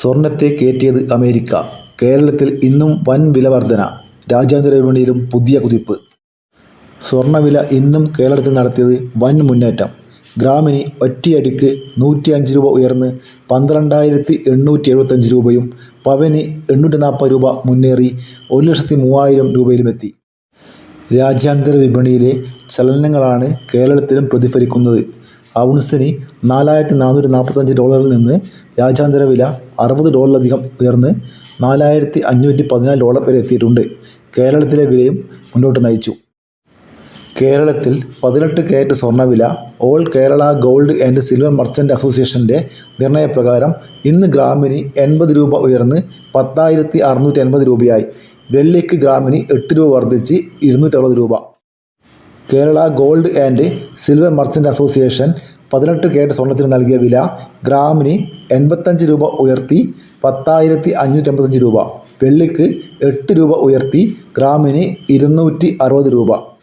സ്വർണത്തെ കയറ്റിയത് അമേരിക്ക. കേരളത്തിൽ ഇന്നും വൻ വില വർധന രാജ്യാന്തര വിപണിയിലും പുതിയ കുതിപ്പ്. സ്വർണവില ഇന്നും കേരളത്തിൽ നടത്തിയത് വൻ മുന്നേറ്റം. ഗ്രാമിന് ഒറ്റയടിക്ക് നൂറ്റി അഞ്ച് രൂപ ഉയർന്ന് പന്ത്രണ്ടായിരത്തി എണ്ണൂറ്റി എഴുപത്തഞ്ച് രൂപയും പവന് എണ്ണൂറ്റി നാൽപ്പത് രൂപ മുന്നേറി ഒരു ലക്ഷത്തി മൂവായിരം രൂപയിലുമെത്തി. രാജ്യാന്തര വിപണിയിലെ ചലനങ്ങളാണ് കേരളത്തിലും പ്രതിഫലിക്കുന്നത്. ഔൺസിന് നാലായിരത്തി നാനൂറ്റി നാൽപ്പത്തഞ്ച് ഡോളറിൽ നിന്ന് രാജ്യാന്തര വില അറുപത് ഡോളറിലധികം ഉയർന്ന് നാലായിരത്തി അഞ്ഞൂറ്റി പതിനാല് ഡോളർ വരെ എത്തിയിട്ടുണ്ട്. കേരളത്തിലെ വിലയും മുന്നോട്ട് നയിച്ചു. കേരളത്തിൽ പതിനെട്ട് കാരറ്റ് സ്വർണവില all Kerala gold and silver merchant അസോസിയേഷന്റെ നിർണയപ്രകാരം ഇന്ന് ഗ്രാമിന് എൺപത് രൂപ ഉയർന്ന് പത്തായിരത്തി അറുന്നൂറ്റി എൺപത് രൂപയായി. വെള്ളിക്ക് ഗ്രാമിന് എട്ട് രൂപ വർദ്ധിച്ച് ഇരുന്നൂറ്ററുപത് രൂപ. Kerala gold and silver merchant association പതിനെട്ട് കെ സ്വർണത്തിന് നൽകിയ വില ഗ്രാമിന് എൺപത്തഞ്ച് രൂപ ഉയർത്തി പത്തായിരത്തി അഞ്ഞൂറ്റമ്പത്തഞ്ച് രൂപ. വെള്ളിക്ക് എട്ട് രൂപ ഉയർത്തി ഗ്രാമിന് ഇരുന്നൂറ്റി അറുപത് രൂപ.